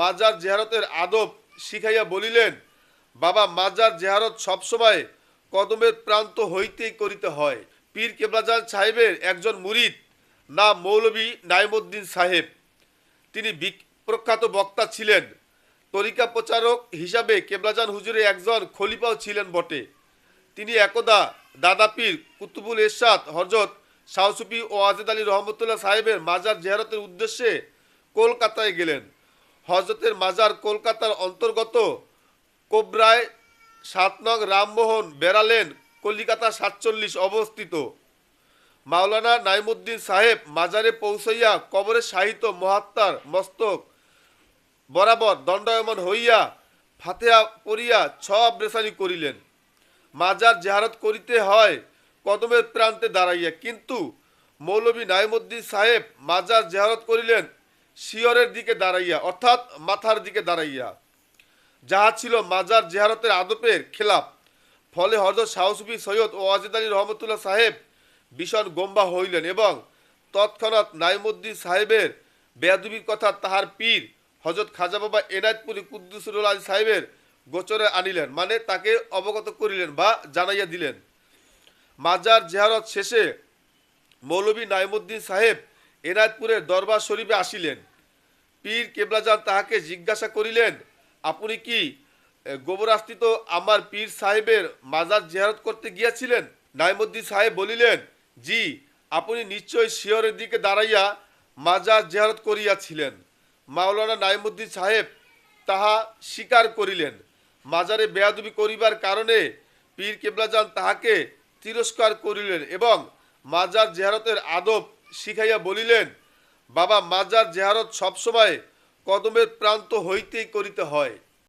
মাজার জেহারতের আদব শিখাইয়া বলিলেন, বাবা, মাজার জেহারত সবসময় কদমের প্রান্ত হইতেই করিতে হয়। পীর কেবলাজান সাহেবের একজন মুরিদ নাম মৌলভী নাইমুদ্দিন সাহেব। তিনি প্রখ্যাত বক্তা ছিলেন। তরিকা প্রচারক হিসাবে কেবলাজান হুজুরে একজন খলিফাও ছিলেন বটে। তিনি একদা দাদা পীর কুতুবুল এরশাদ হজরত শাহসুফি ও আজেদ আলী রহমতুল্লাহ সাহেবের মাজার জেহারতের উদ্দেশ্যে কলকাতায় গেলেন। হজরতের মাজার কলকাতার অন্তর্গত কোবরায় সাত নং রামমোহন বেড়ালেন কলিকাতা সাতচল্লিশ অবস্থিত। মাওলানা নাইমুদ্দিন সাহেব মাজারে পৌঁছাইয়া কবরে সাহিত্য মহাত্মার মস্তক বরাবর দণ্ডায়মান হইয়া ফাতেহা পড়িয়া ছ আব্রেসানি করিলেন। মাজার জেহারত করিতে হয় কদমের প্রান্তে দাঁড়াইয়া, কিন্তু মৌলভী নাইমুদ্দিন সাহেব মাজার জেহারত করিলেন শিয়রের দিকে দাঁড়াইয়া, অর্থাৎ মাথার দিকে দাঁড়াইয়া। যাহা ছিল মাজার জেহারতের আদপের খেলাপ ফলে হজরত শাহসুফি সৈয়দ ও ওয়াজিদ আলী রহমতুল্লাহ সাহেব ভীষণ গম্বা হইলেন এবং তৎক্ষণাৎ নাইমুদ্দিন সাহেবের বেয়াদুবির কথা তাহার পীর হজরত খাজা বাবা এনায়তপুরি কুদ্দুসুল আলী সাহেবের গোচরে আনিলেন মানে তাকে অবগত করিলেন বা জানাইয়া দিলেন। মাজার জেহারত শেষে মৌলভী নাইমুদ্দিন সাহেব এনায়তপুরের দরবার শরীফে আসিলেন। পীর কেবলাজান তাহাকে জিজ্ঞাসা করিলেন আপনি কি এ, গোবরাস্তিত আমার পীর সাহেবের মাজার জেহারত করতে গিয়াছিলেন? নাইমুদ্দিন সাহেব বলিলেন জি আপনি নিশ্চয় শিয়রের দিকে দাঁড়াইয়া মাজার জেহারত করিয়াছিলেন। মাওলানা নাইমুদ্দিন সাহেব তাহা স্বীকার করিলেন। মাজারে বেয়াদবি করিবার কারণে পীর কেবলাজান তাহাকে তিরস্কার করিলেন এবং মাজার জেহারতের আদব শিখাইয়া বলিলেন বাবা মাজার জেহারত সবসময় কদমের প্রান্ত হইতেই করিতে হয়।